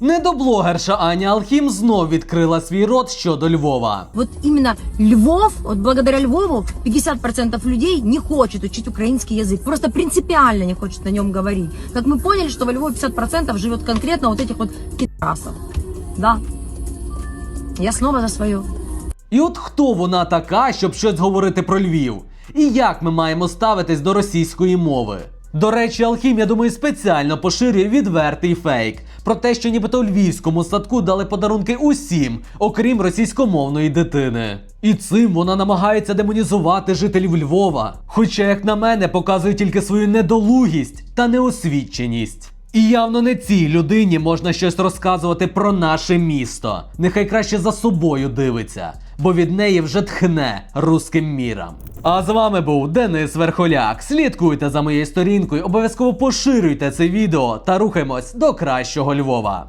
Недоблогерша Аня Алхім знов відкрила свій рот щодо Львова. Вот именно Львов, вот благодаря Львову 50% людей не хочет учить украинский язык. Просто принципиально не хочет на нем говорить. Как мы поняли, что во Львове 50% живет конкретно вот этих вот пидорасов. Да. Я снова за свое. І от хто вона така, щоб щось говорити про Львів? І як ми маємо ставитись до російської мови? До речі, Алхім, я думаю, спеціально поширює відвертий фейк про те, що нібито у львівському садку дали подарунки усім, окрім російськомовної дитини. І цим вона намагається демонізувати жителів Львова. Хоча, як на мене, показує тільки свою недолугість та неосвіченість. І явно не цій людині можна щось розказувати про наше місто. Нехай краще за собою дивиться, бо від неї вже тхне руським міром. А з вами був Денис Верхоляк. Слідкуйте за моєю сторінкою, обов'язково поширюйте це відео та рухаємось до кращого Львова.